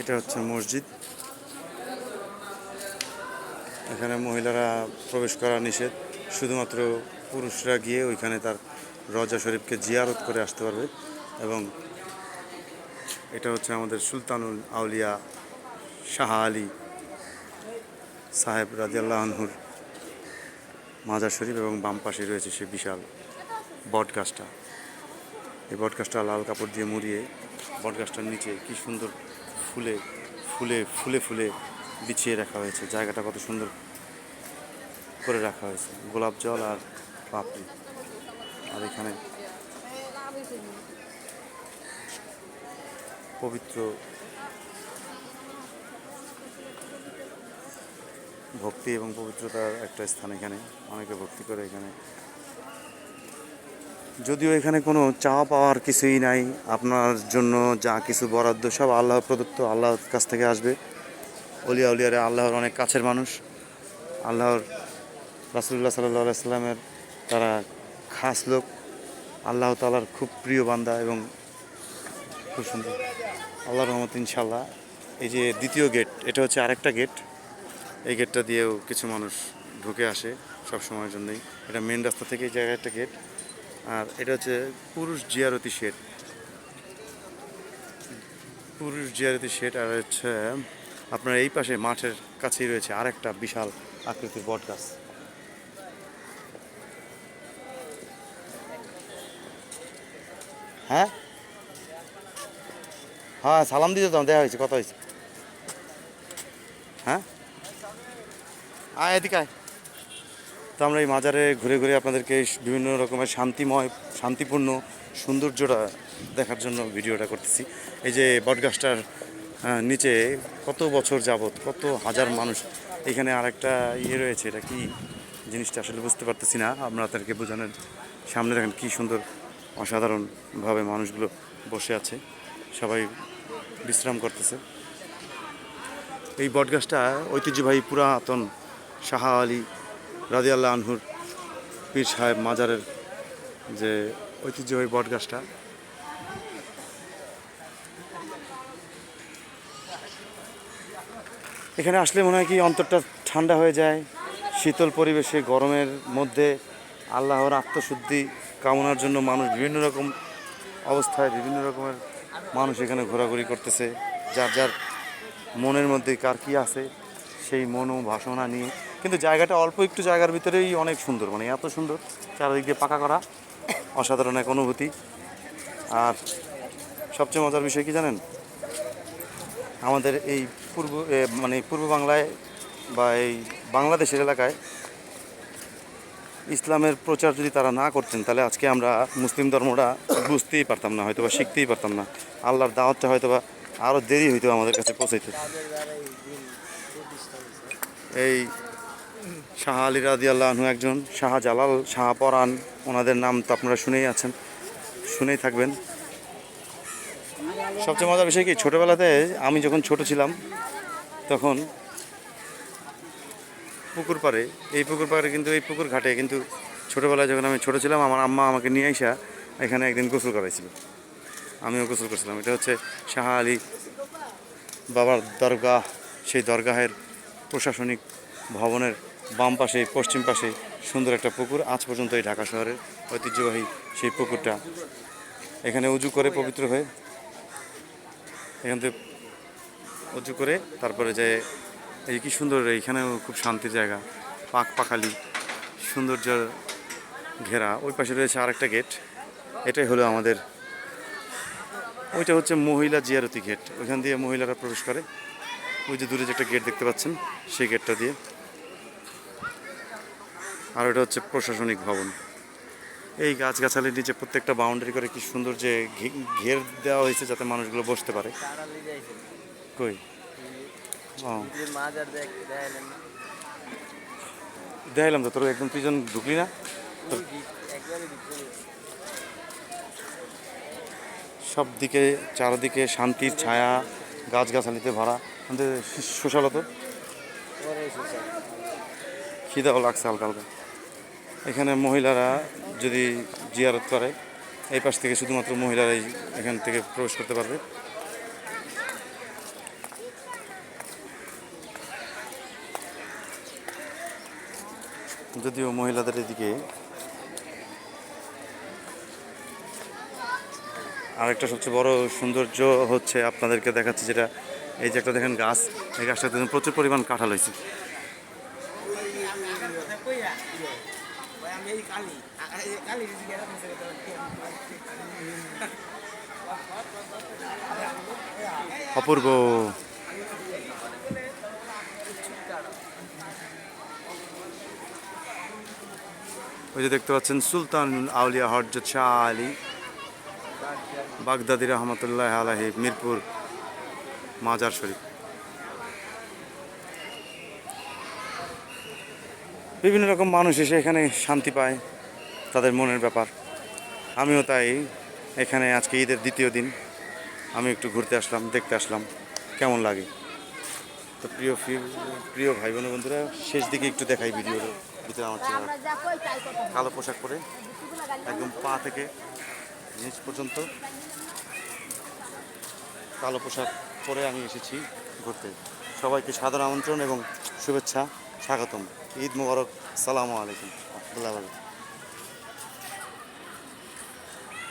এটা হচ্ছে মসজিদ। এখানে মহিলারা প্রবেশ করা নিষেধ। শুধুমাত্র পুরুষরা গিয়ে ওইখানে তার রজা শরীফকে জিয়ারত করে আসতে পারবে এবং এটা হচ্ছে আমাদের সুলতানুল আউলিয়া শাহ আলী সাহেব রাজিয়াল্লাহনুর মাজার শরীফ এবং বাম পাশে রয়েছে সে বিশাল বট গাছটা। এই বট গাছটা লাল কাপড় দিয়ে মুড়িয়ে, বট গাছটার নিচে কি সুন্দর ফুলে ফুলে ফুলে ফুলে বিছিয়ে রাখা হয়েছে। জায়গাটা কত সুন্দর করে রাখা হয়েছে। গোলাপ জল আর পাপড়ি। আর এখানে পবিত্র ভক্তি এবং পবিত্রতার একটা স্থান এখানে। অনেকে ভক্তি করে এখানে যদিও এখানে কোনো চাওয়া পাওয়ার কিছুই নাই, আপনার জন্য যা কিছু বরাদ্দ সব আল্লাহ প্রদত্ত, আল্লাহর কাছ থেকে আসবে। অলিয়া উলিয়ারে আল্লাহর অনেক কাছের মানুষ। আল্লাহর রাসুল্লাহ সাল্লাহ সাল্লামের তারা খাস লোক। আল্লাহ তালার খুব প্রিয় বান্দা এবং খুব সুন্দর। আল্লাহ রহমত ইনশাল্লাহ এই যে দ্বিতীয় গেট, এটা হচ্ছে আরেকটা গেট। এই গেটটা দিয়েও কিছু মানুষ ঢুকে আসে সব সময়ের জন্যই। এটা মেন রাস্তা থেকে এই জায়গায় একটা গেট। আর এটা হচ্ছে পুরুষ জিয়ারতি শেড পুরুষ জিয়ারতি শেড আর হচ্ছে আপনার এই পাশে মাঠের কাছেই রয়েছে আরেকটা বিশাল আকৃতির বট গাছ। হ্যাঁ? হ্যাঁ সালাম দিতে তো দেখা হয়েছে, কথা হয়েছে। হ্যাঁ? আয়, এদিকে আয়। তো আমরা এই মাজারে ঘুরে ঘুরে আপনাদেরকে বিভিন্ন রকমের শান্তিময়, শান্তিপূর্ণ সৌন্দর্যটা দেখার জন্য ভিডিওটা করতেছি। এই যে বটগাছটার নিচে কত বছর যাবত কত হাজার মানুষ, এখানে আর একটা ইয়ে রয়েছে, এটা কি জিনিসটা আসলে বুঝতে পারতেছি না। আমরা তাদেরকে বোঝানোর সামনে দেখেন কি সুন্দর, অসাধারণভাবে মানুষগুলো বসে আছে, সবাই বিশ্রাম করতেছে। এই বটগাছটা ঐতিহ্যবাহী পুরাতন শাহ আলী রাজি আল্লাহ আনহুর পীর সাহেব মাজারের যে ঐতিহ্যবাহী বটগাছটা। এখানে আসলে মনে হয় কি অন্তরটা ঠান্ডা হয়ে যায়, শীতল পরিবেশে, গরমের মধ্যে আল্লাহর আত্মশুদ্ধি কামনার জন্য মানুষ বিভিন্ন রকম অবস্থায়, বিভিন্ন রকমের মানুষ এখানে ঘোরাঘুরি করতেছে। যার যার মনের মধ্যে কার কি আছে, সেই মনো ভাষণা নিয়ে কিন্তু জায়গাটা অল্প একটু জায়গার ভিতরেই অনেক সুন্দর মানে এত সুন্দর, চারিদিক দিয়ে পাকা করা, অসাধারণ এক অনুভূতি। আর সবচেয়ে মজার বিষয় কি জানেন? আমাদের এই পূর্ব মানে পূর্ব বাংলায় বা এই বাংলাদেশের এলাকায় ইসলামের প্রচার যদি তারা না করতেন, তাহলে আজকে আমরা মুসলিম ধর্মটা বুঝতেই পারতাম না হয়তো বা শিখতেই পারতাম না। আল্লাহর দাওয়াতটা হয়তো বা আরও দেরি হইতো আমাদের কাছে পৌঁছাইতে। এই শাহ আলী রাদি আল্লাহনু একজন শাহ জালাল, শাহ পরান ওনাদের নাম তো আপনারা শুনেই আছেন, শুনেই থাকবেন। সবচেয়ে মজার বিষয় কি, ছোটোবেলাতে আমি যখন ছোট ছিলাম, তখন পুকুর পাড়ে, এই পুকুর পাড়ে কিন্তু, এই পুকুর ঘাটে কিন্তু ছোটোবেলায় যখন আমি ছোট ছিলাম, আমার আম্মা আমাকে নিয়ে আইসা এখানে একদিন গোসল করাইছিল। আমিও গোসল করছিলাম। এটা হচ্ছে শাহ আলী বাবার দরগাহ। সেই দরগাহের প্রশাসনিক ভবনের বাম পাশে, পশ্চিম পাশে সুন্দর একটা পুকুর। আজ পর্যন্ত এই ঢাকা শহরের ঐতিহ্যবাহী সেই পুকুরটা এখানে উজু করে পবিত্র হয়ে এখান থেকে উজু করে তারপরে যে এই কি সুন্দর, এইখানেও খুব শান্তির জায়গা, পাক পাখালি সৌন্দর্য ঘেরা। ওই পাশে রয়েছে আরেকটা গেট। এটাই হলো আমাদের, ওইটা হচ্ছে মহিলা জিয়ারতি গেট। ওইখান দিয়ে মহিলারা প্রবেশ করে। ওই যে দূরে যে একটা গেট দেখতে পাচ্ছেন, সেই গেটটা দিয়ে। আর ওটা হচ্ছে প্রশাসনিক ভবন। এই গাছগাছালির নিচে প্রত্যেকটা বাউন্ডারি করে কি সুন্দর যে ঘের দেওয়া হয়েছে যাতে মানুষগুলো বসতে পারে। কই? দেখাইলাম তো, তোর একদম যখন ঢুকলি না সব দিকে চারদিকে শান্তির ছায়া, গাছগাছালিতে ভরা। আমাদের শোষালো খিদাও লাগছে হালকা হালকা। এখানে মহিলারা যদি জিয়ারত করে, এই পাশ থেকে শুধুমাত্র মহিলারাই এখান থেকে প্রবেশ করতে পারবে। যদিও মহিলাদের এদিকে আরেকটা সবচেয়ে বড় সৌন্দর্য হচ্ছে আপনাদেরকে দেখাচ্ছি যেটা, এই যে একটা দেখেন গাছ, এই গাছটাতে প্রচুর পরিমাণ কাঁঠাল হয়েছে। অপূর্ব। ওই যে দেখতে পাচ্ছেন সুলতান আউলিয়া হরজত শাহ আলী, বাগদাদি রহমতুল্লাহ আলাহি মিরপুর, মাজার শরীফ। বিভিন্ন রকম মানুষ এসে এখানে শান্তি পায়। তাদের মনের ব্যাপার। আমিও তাই এখানে আজকে ঈদের দ্বিতীয় দিন। আমি একটু ঘুরতে আসলাম, দেখতে আসলাম। কেমন লাগে? তো প্রিয় প্রিয় ভাই বোন বন্ধুরা, শেষ দিকে একটু দেখাই ভিডিওর ভিতরে আমার কালো পোশাক পরে, একদম পা থেকে নিচ পর্যন্ত। কালো পোশাক পরে আমি এসেছি ঘুরতে। সবাইকে সাদর আমন্ত্রণ এবং শুভেচ্ছা, স্বাগতম। ঈদ মুবারক, সালামু আলাইকুম। রহমতুল্লাহ